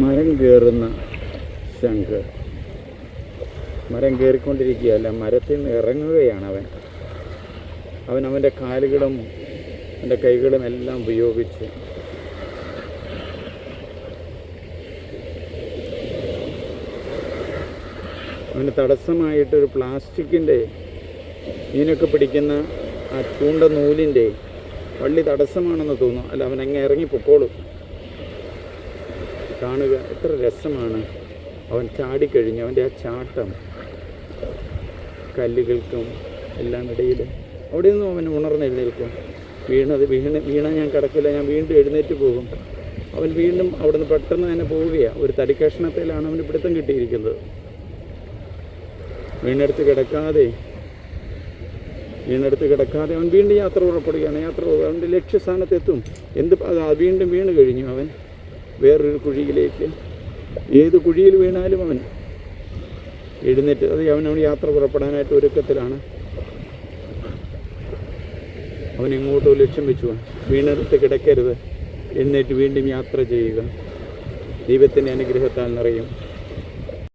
മരം കയറുന്ന ശംഖ്. മരം കയറിക്കൊണ്ടിരിക്കുകയല്ല മരത്തിൽ നിന്ന് ഇറങ്ങുകയാണ് അവൻ. അവൻ അവന്റെ കാലുകളും അവന്റെ കൈകളും എല്ലാം ഉപയോഗിച്ച് അവന് തടസ്സമായിട്ടൊരു പ്ലാസ്റ്റിക്കിന്റെ മീനൊക്കെ പിടിക്കുന്ന ആ ചൂണ്ട നൂലിന്റെ വള്ളി തടസ്സമാണെന്ന് തോന്നുന്നു. അല്ല അവൻ അങ്ങ് ഇറങ്ങി പൊക്കോളും കാണുക. എത്ര രസമാണ്. അവൻ ചാടിക്കഴിഞ്ഞു. അവന്റെ ആ ചാട്ടം കല്ലുകൾക്കും എല്ലാം ഇടയിൽ. അവിടെ നിന്നും അവൻ ഉണർന്നെഴുന്നേൽക്കും വീണത് വീണ് വീണ ഞാൻ കിടക്കില്ല. ഞാൻ വീണ്ടും എഴുന്നേറ്റ് പോകും. അവൻ വീണ്ടും അവിടെ നിന്ന് പെട്ടെന്ന് തന്നെ പോവുകയാണ് ഒരു തടിക്കഷ്ണത്തിലാണ് അവന് പിടുത്തം കിട്ടിയിരിക്കുന്നത്. വീണെടുത്ത് കിടക്കാതെ വീണെടുത്ത് കിടക്കാതെ അവൻ വീണ്ടും യാത്ര പുറപ്പെടുകയാണ്. യാത്ര അവന്റെ ലക്ഷ്യസ്ഥാനത്തെത്തും. എന്ത് വീണ്ടും വീണ് കഴിഞ്ഞു അവൻ. വേറൊരു കുഴിയിലേക്ക് ഏത് കുഴിയിൽ വീണാലും അവൻ എഴുന്നേറ്റ് അത് അവൻ യാത്ര പുറപ്പെടാനായിട്ട് ഒരുക്കത്തിലാണ്. അവൻ എങ്ങോട്ടോ ലക്ഷ്യം വെച്ചു വീണെടുത്ത് കിടക്കരുത്. എഴുന്നേറ്റ് വീണ്ടും യാത്ര ചെയ്യുക. ദൈവത്തിന്റെ അനുഗ്രഹത്താൽ നിറയും.